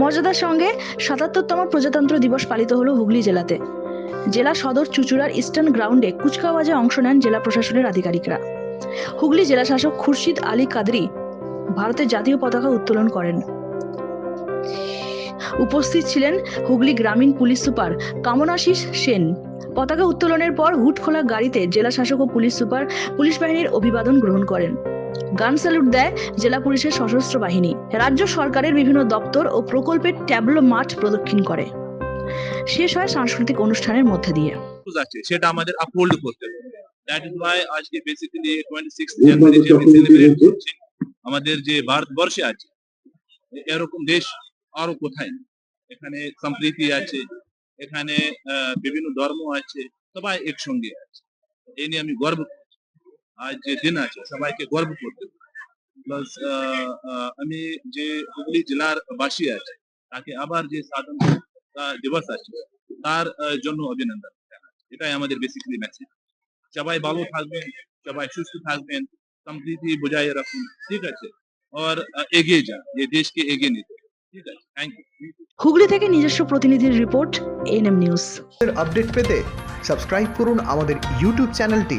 মর্যাদার সঙ্গে সাতাত্তরতম প্রজাতন্ত্র দিবস পালিত হলো হুগলি জেলাতে। জেলা সদর চুচুড়ার ইস্টার্ন গ্রাউন্ডে কুচকাওয়াজে অংশ নেন জেলা প্রশাসনের আধিকারিকরা। হুগলি জেলা শাসক খুরশিদ আলী কাদরি ভারতের জাতীয় পতাকা উত্তোলন করেন। উপস্থিত ছিলেন হুগলি গ্রামীণ পুলিশ সুপার কামনাশিস সেন। পতাকা উত্তোলনের পর হুট খোলা গাড়িতে জেলা শাসক ও পুলিশ সুপার পুলিশ বাহিনীর অভিবাদন গ্রহণ করেন। গান স্যালুট দেয় জেলা পুলিশের সশস্ত্র বাহিনী। রাজ্য সরকারের বিভিন্ন দপ্তর ও প্রকল্পের ট্যাবলো মাঠ প্রদক্ষিণ করে। শেষ হয় সাংস্কৃতিক অনুষ্ঠানের মধ্যে দিয়ে। সেটা আমাদের আপহোল্ড করতে দ্যাট ইজ ওয়াই আজকে বেসিক্যালি টোয়েন্টি সিক্স জানুয়ারি যে আমি সেলিব্রেট করছি, আমাদের যে ভারতবর্ষে আছে এরকম দেশ আরও কোথায়? এখানে সম্প্রীতি আছে, এখানে বিভিন্ন ধর্ম আছে, সবাই একসঙ্গে আছে। এই নিয়ে আমি গর্ব আজ যে দিন আছে সবাইকে গর্ব করতে প্লাস আমি যে হুগলি জেলার বাসী আছে তাকে আবার যে স্বাধীনতা দিবস আছে তার জন্য অভিনন্দন এটাই আমাদের বেসিক্যালি মেসেজ সবাই ভালো থাকবেন সবাই সুস্থ থাকবেন সম্প্রীতি বজায় রাখুন ঠিক আছে? আর এগিয়ে যান যে দেশকে এগিয়ে নিতে। ঠিক আছে? থ্যাংক ইউ হুগলি থেকে নিজস্ব প্রতিনিধির রিপোর্ট এনএম নিউজ এর আপডেট পেতে সাবস্ক্রাইব করুন আমাদের ইউটিউব চ্যানেলটি